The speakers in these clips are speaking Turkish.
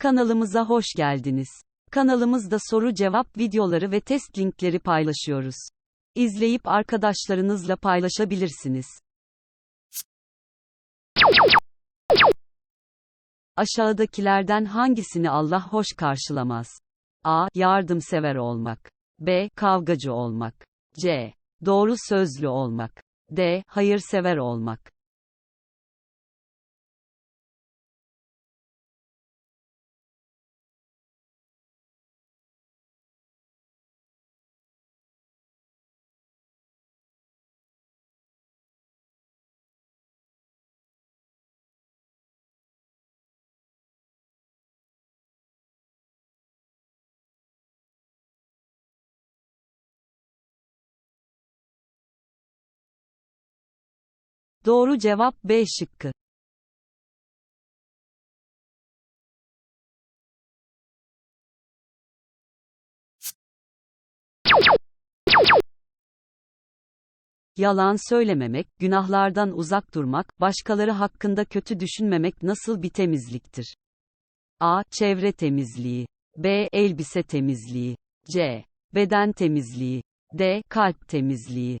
Kanalımıza hoş geldiniz. Kanalımızda soru cevap videoları ve test linkleri paylaşıyoruz. İzleyip arkadaşlarınızla paylaşabilirsiniz. Aşağıdakilerden hangisini Allah hoş karşılamaz? A. Yardımsever olmak. B. Kavgacı olmak. C. Doğru sözlü olmak. D. Hayırsever olmak. Doğru cevap B şıkkı. Yalan söylememek, günahlardan uzak durmak, başkaları hakkında kötü düşünmemek nasıl bir temizliktir? A. Çevre temizliği. B. Elbise temizliği. C. Beden temizliği. D. Kalp temizliği.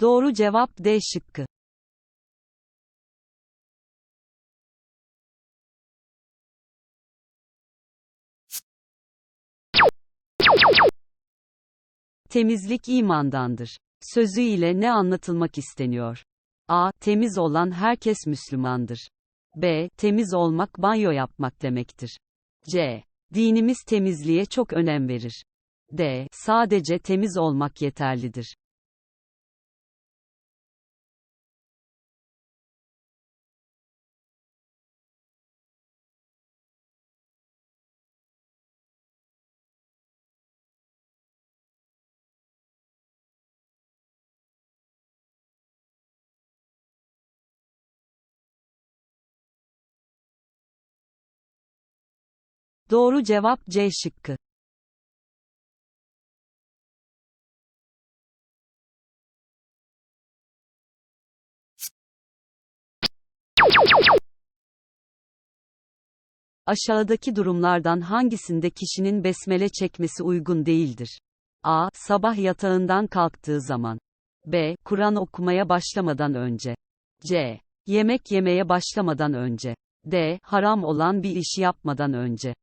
Doğru cevap D şıkkı. Temizlik imandandır. Sözü ile ne anlatılmak isteniyor? A. Temiz olan herkes Müslümandır. B. Temiz olmak banyo yapmak demektir. C. Dinimiz temizliğe çok önem verir. D. Sadece temiz olmak yeterlidir. Doğru cevap C şıkkı. Aşağıdaki durumlardan hangisinde kişinin besmele çekmesi uygun değildir? A. Sabah yatağından kalktığı zaman. B. Kur'an okumaya başlamadan önce. C. Yemek yemeye başlamadan önce. D. Haram olan bir işi yapmadan önce.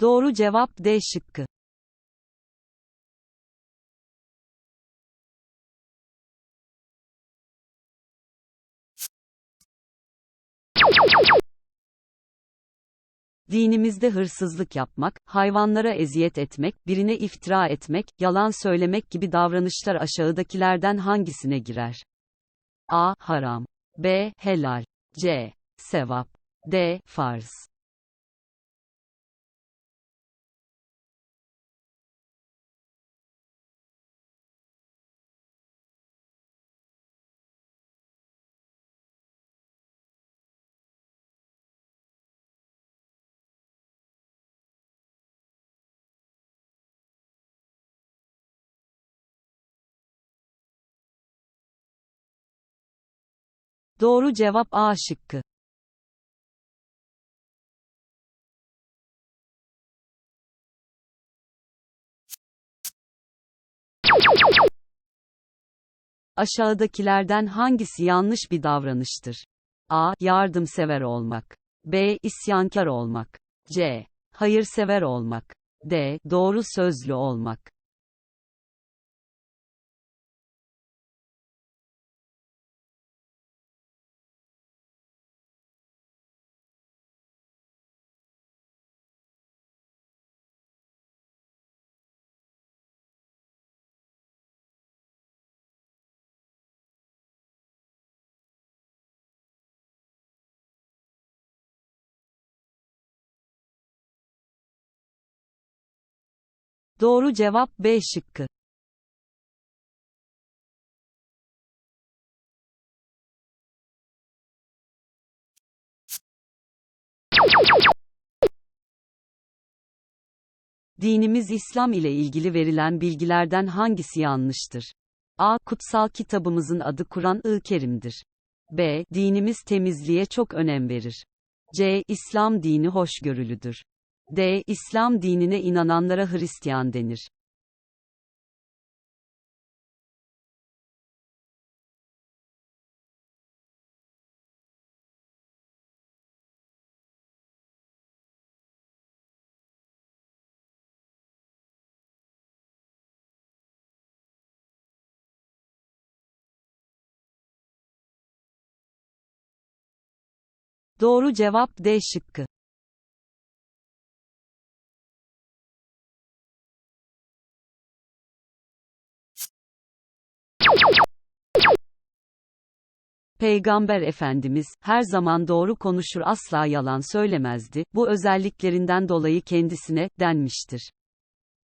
Doğru cevap D şıkkı. Dinimizde hırsızlık yapmak, hayvanlara eziyet etmek, birine iftira etmek, yalan söylemek gibi davranışlar aşağıdakilerden hangisine girer? A. Haram. B. Helal. C. Sevap. D. Farz. Doğru cevap A şıkkı. Aşağıdakilerden hangisi yanlış bir davranıştır? A. Yardımsever olmak. B. İsyankar olmak. C. Hayırsever olmak. D. Doğru sözlü olmak. Doğru cevap B şıkkı. Dinimiz İslam ile ilgili verilen bilgilerden hangisi yanlıştır? A. Kutsal kitabımızın adı Kur'an-ı Kerim'dir. B. Dinimiz temizliğe çok önem verir. C. İslam dini hoşgörülüdür. D. İslam dinine inananlara Hristiyan denir. Doğru cevap D şıkkı. Peygamber Efendimiz, her zaman doğru konuşur asla yalan söylemezdi, bu özelliklerinden dolayı kendisine, denmiştir.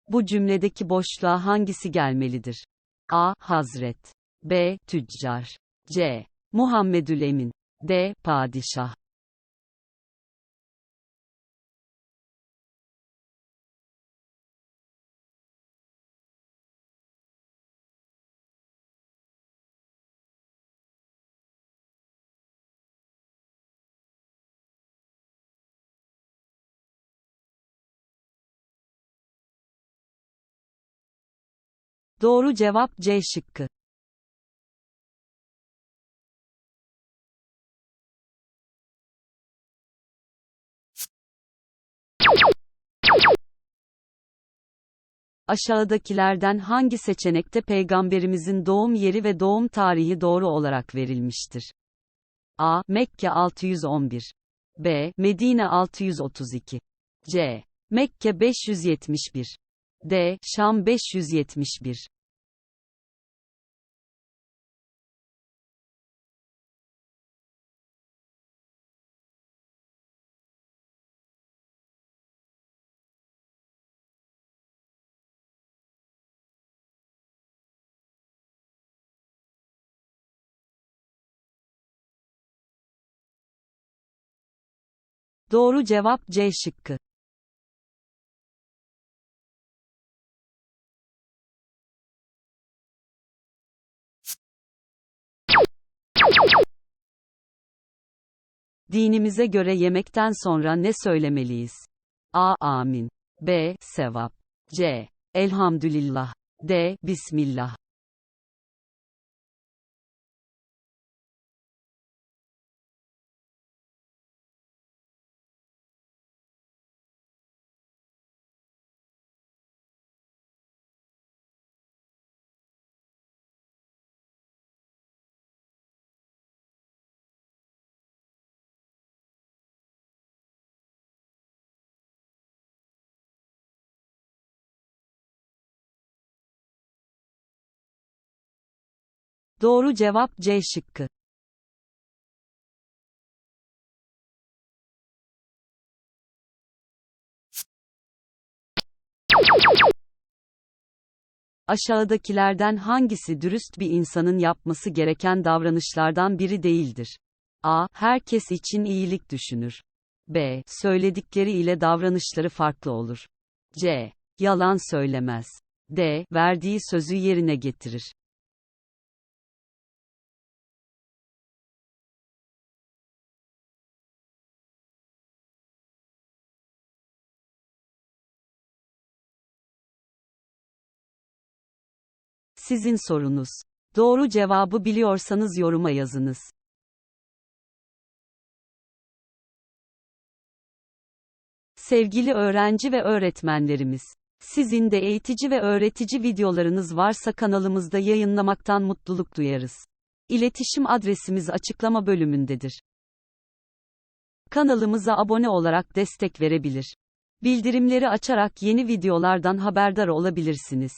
Bu cümledeki boşluğa hangisi gelmelidir? A. Hazret. B. Tüccar. C. Muhammedül Emin. D. Padişah. Doğru cevap C şıkkı. Aşağıdakilerden hangi seçenekte peygamberimizin doğum yeri ve doğum tarihi doğru olarak verilmiştir? A. Mekke 611. B. Medine 632. C. Mekke 571. D. Şam 571. Doğru cevap C şıkkı. Dinimize göre yemekten sonra ne söylemeliyiz? A. Amin. B. Sevap. C. Elhamdülillah. D. Bismillah. Doğru cevap C şıkkı. Aşağıdakilerden hangisi dürüst bir insanın yapması gereken davranışlardan biri değildir? A. Herkes için iyilik düşünür. B. Söyledikleri ile davranışları farklı olur. C. Yalan söylemez. D. Verdiği sözü yerine getirir. Sizin sorunuz. Doğru cevabı biliyorsanız yoruma yazınız. Sevgili öğrenci ve öğretmenlerimiz, sizin de eğitici ve öğretici videolarınız varsa kanalımızda yayınlamaktan mutluluk duyarız. İletişim adresimiz açıklama bölümündedir. Kanalımıza abone olarak destek verebilir. Bildirimleri açarak yeni videolardan haberdar olabilirsiniz.